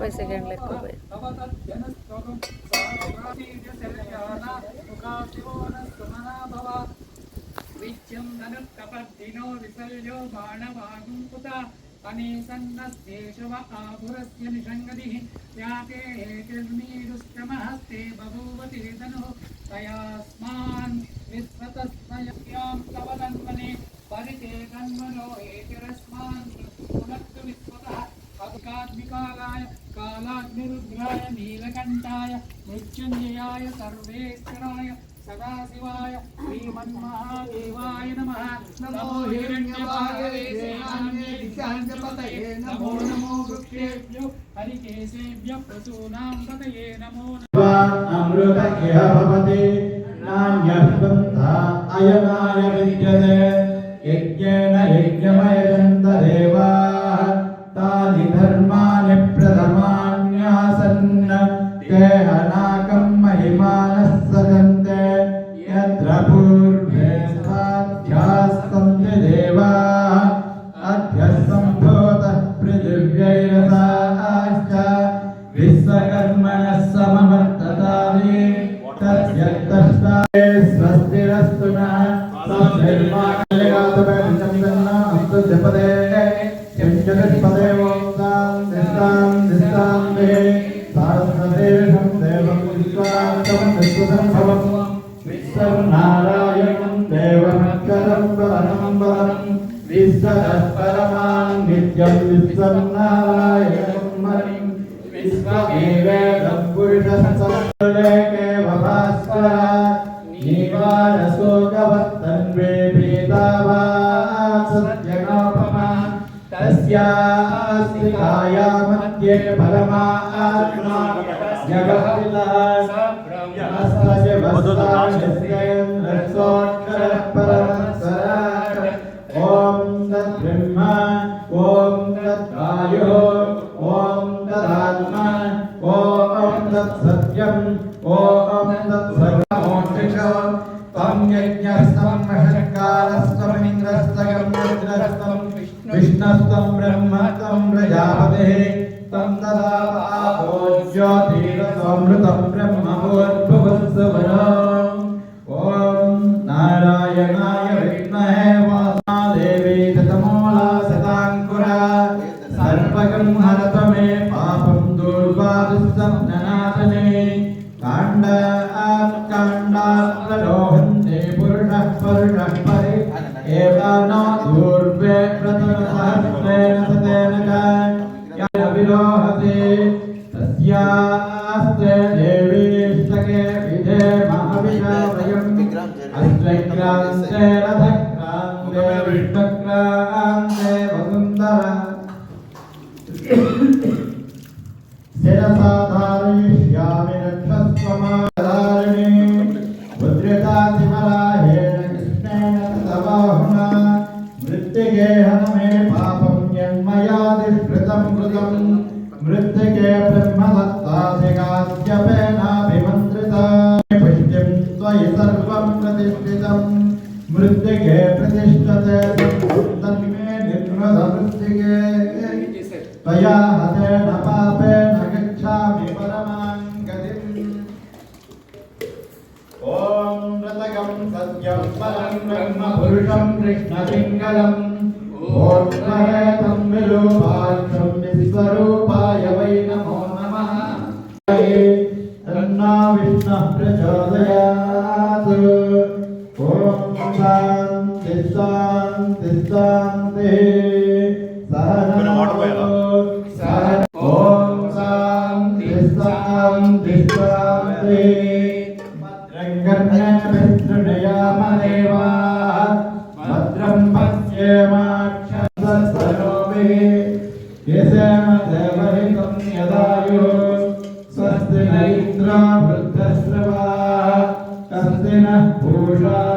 ముప్పై సెకండ్లు ఎక్కువ అనేసన్నస్తేషవ ఆభురస్య నిషంగతి యాతే ఏతిర్మీరుష్టమహస్తే బభూవతి తను తయాస్మాన్ విశ్వతస్మయ్యాం తవ తన్మనే పరితే తన్మనో ఏతిరస్మాన్ పునత్తు విశ్వత అధికాత్మికాలాయ कालाग्निरुद्राय नीलकण्ठाय मृत्युञ्जयाय सर्वेश्वराय सदाशिवाय श्रीमन्महादेवाय नमः। नमो हिरण्यभागवेशान्ये नमो नमो वृक्षेभ्यो हरिकेशेभ्य प्रसूनां पतये नमो अमृतज्ञः भवति नान्यभिबन्धा अयमाय विद्यते यज्ञेन నిర్మాణాలు అంత దెబ్బతే स्थिताया मध्ये परमा आत्मा जगत्विलास यमस्तस्य वस्ताशस्येन रसोत्करः परमस्वराट ॐ तत् ब्रह्मा ॐ तत् वायुः ॐ तदात्मा ॐ तत् सत्यम्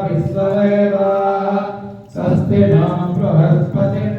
विश्ववेदा स्वस्ति नाम बृहस्पतिः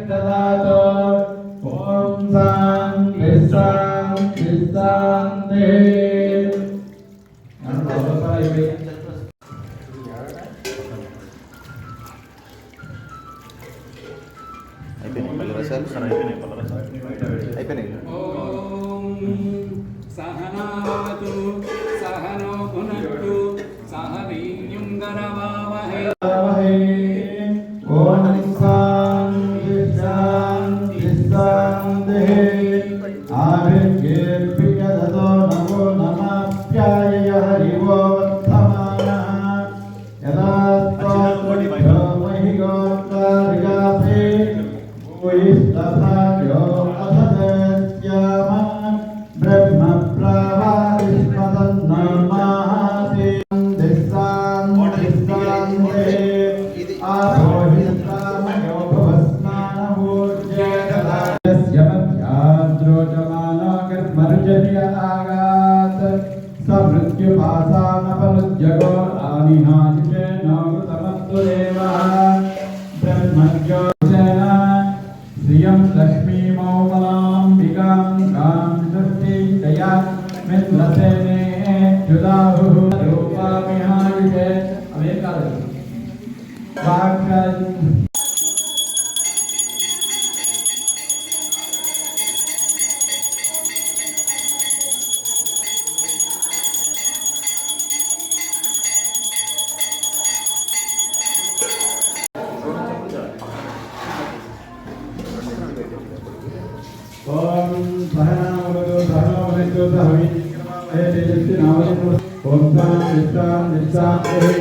దివ్యం లక్ష్మీమౌమలాంబికాం గాం సృష్టించయ మిత్రసేనే చుదాహు రూపామిహాయుషే అదే కాదు సాక్షాత్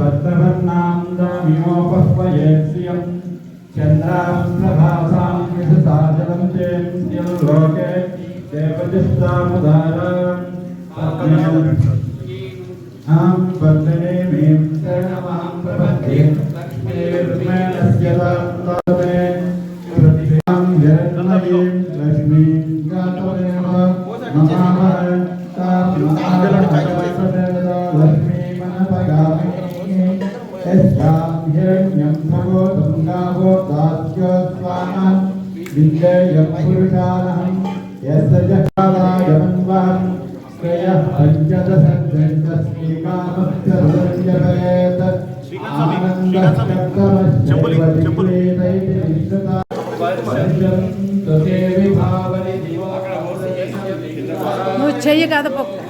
भक्तभन्नान्दामिमोपह्वयेत्स्रियम् चन्द्राप्रभासां कृषसा जलं चेन् लोके देवतिष्ठामुदारा अहं वन्दने मे शरणमहं प्रपद्ये लक्ष्मीर्मेणस्य నువ్వు చెయ్యి కాదు పక్క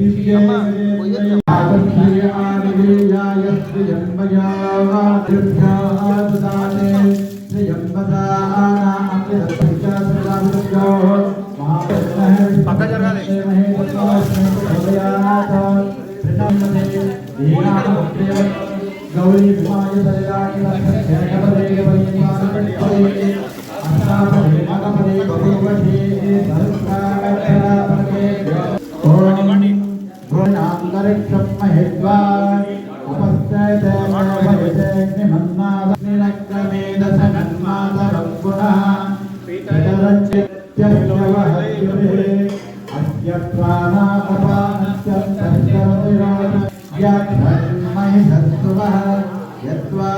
दिव्ये आदर्शे आदिवे या यस्य जन्मया आदिभ्या यज्ञमेदसन्मातरं पुनः अस्य प्राणापानस्य यत्वा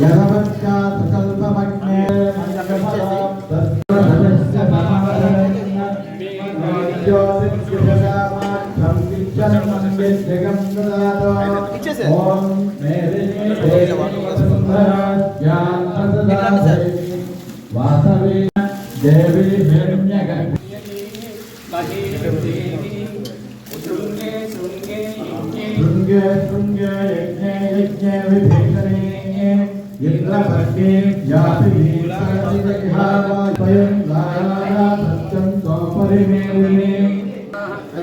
यदवत्या शृंगे शृंगे यज्ञे यज्ञे विभेदने इन्द्रभक्ते जातिभिर्हावायं धाराया सत्यं सौपरिमेलिने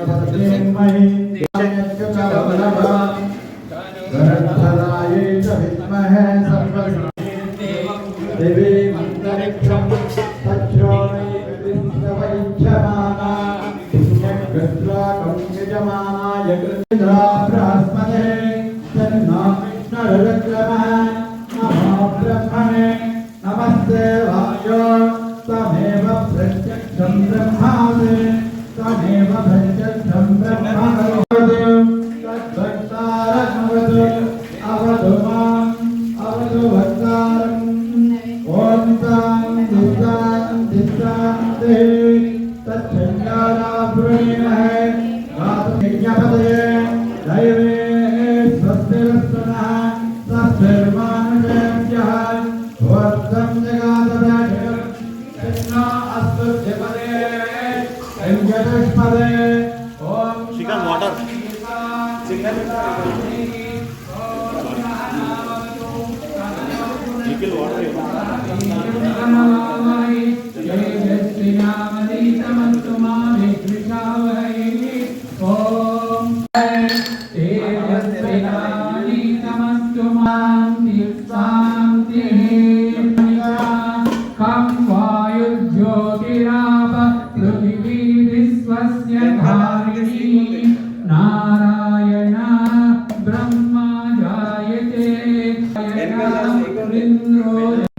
भक्तिर्महि यज्ञ च बलभा गरद्धराये च विद्महे। ಚಂದ್ರ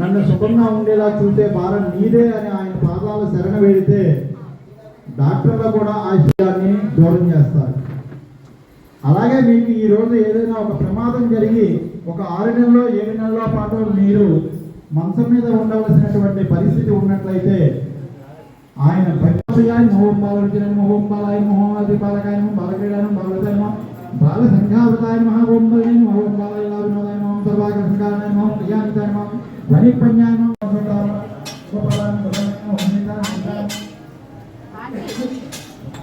నన్ను సుఖంగా ఉండేలా చూసే భారం నీదే అని ఆయన పాదాలు శరణ వేడితే డాక్టర్లు కూడా ఆ దూరం చేస్తారు అలాగే మీకు ఈ ఏదైనా ఒక ప్రమాదం జరిగి ఒక ఆరు నెలలో ఏడు నెలల పాటు మీరు మంచం మీద ఉండవలసినటువంటి పరిస్థితి ఉన్నట్లయితే ఆయన భక్తియాయ మోహం బాలరుచిన మోహం బాలాయ మోహం అతి బాలకాయ బాలక్రీడాయ బాలదాయ బాల సంఘావృతాయ మహాగోం బలయ మోహం బాలాయ వినోదాయ మోహం సర్వాగ సంకారాయ మోహం ప్రియానితాయ మోహం వనిపన్యాయ మోహం గోపాలాయ మోహం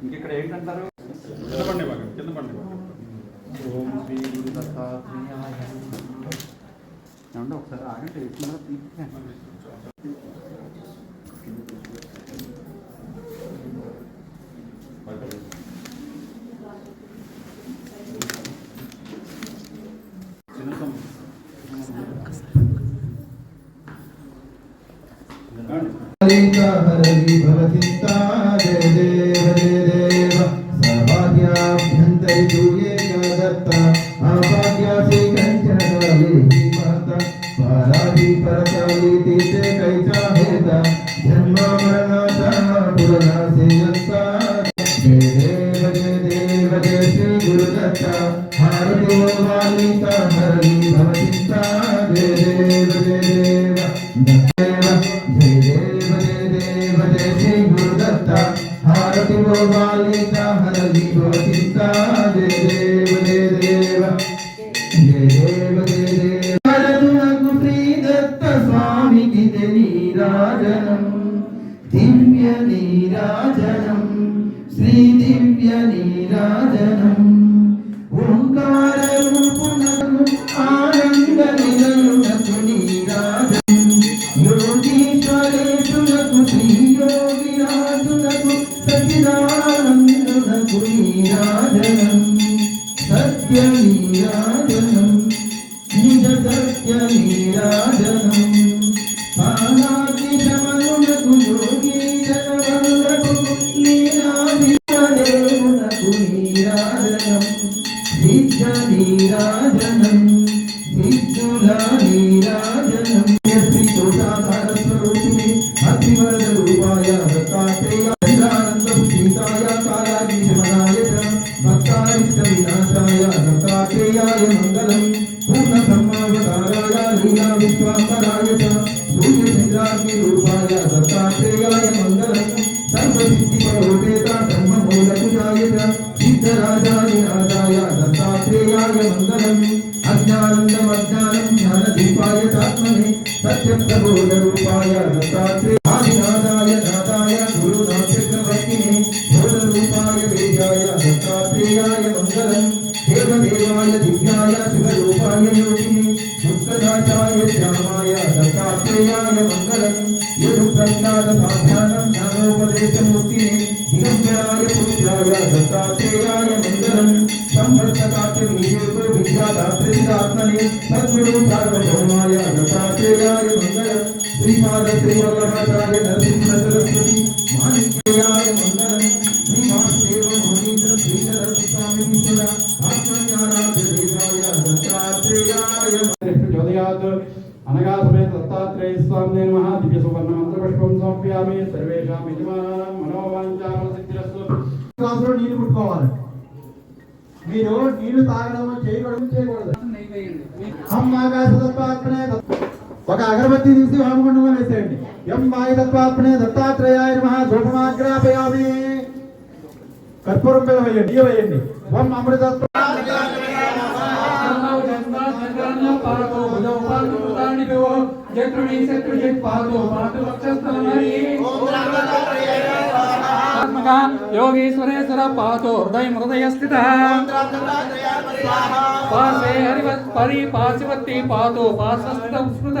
ఇంకెక్కడ ఏంటంటారు కింద పండి భాగం కింద పండి ఓం శ్రీ గురు ఒకసారి ఆగండి हरिता हरि भवतिता जय देव जय देव सौभाग्याभ्यन्तरि दूये दत्ता अभाग्या से कंचनाली माता पराधि परताली तीते कैचा हेता जन्म मरणा धर्म पुरना से जत्ता जय देव जय देव जय श्री गुरु दत्ता हारती वालिता हरि भवतिता जय देव जय देव സത്യനീരാജനം നിജ സത്യനീരാജനം सर्वसिद्धिपरोपेता ब्रह्ममूलकुजाय च सिद्धराजाय राजाय दत्तात्रेयाय मङ्गलम् अज्ञानन्दमज्ञानं ज्ञानदीपाय चात्मने सत्यप्रबोधरूपाय दत्तात्रेय Señor అగరబత్తి తీసి వామగుండంలో వేసేయండి ఎం వాయుతత్వాత్మనే దత్తాత్రేయాయ మహా ధూపమాగ్రాపయామి కర్పూరం బిళ్ళ వేయండి వేయండి ఓం అమృతత్వ. యోగీశ్వరేశ్వర పాతో హృదయ హృదయ స్థిత. పాసే హరివత్ పరి పాశివత్తి పాతో పాశస్థిత స్మృత.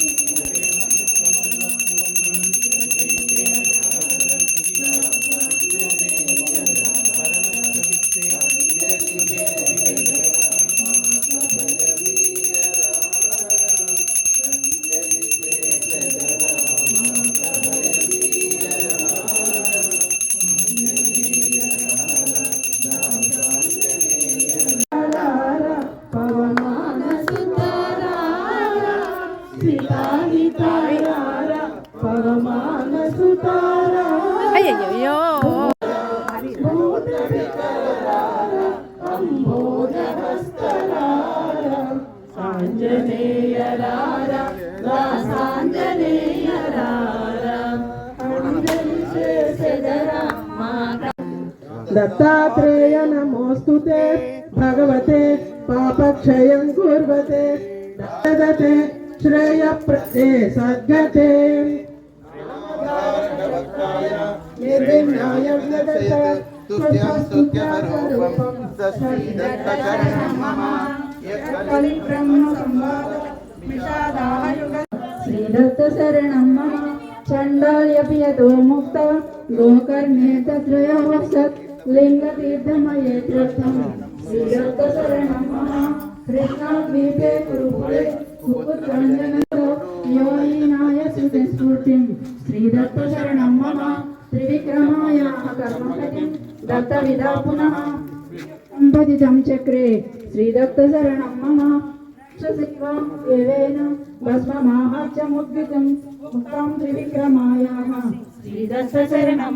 దత్తాత్రేయ నమోస్తుతే భగవతే పాపక్షయం కుర్వతే దత్తదతే శ్రేయ ప్రదే సద్గతే నిర్విఘ్నాయ విదత తుభ్యం స్తుభ్యం రూపం సస్మి దత్తకరణం శరణం మమ చండాల్యపి యతో ముక్త గోకర్ణే తత్రయోవసత్ లింగ తీర్థమయే తీర్థం శ్రీరక్త శరణం కృష్ణ ద్వీపే కురుపురే కుకుత్రంజనతో యోయినాయ సుతి స్ఫూర్తిం. శ్రీదత్త శరణం మమ త్రివిక్రమాయ కర్మపతిం దత్త చక్రే. శ్రీదత్త శరణం శివం దేవేన భస్మమాహాచ శ్రీదత్త శరణం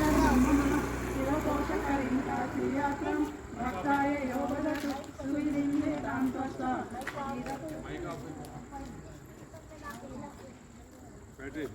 प्रियात्रं भक्ताय यो वदतु सुविलिङ्गे तां त्वष्टा बैटरी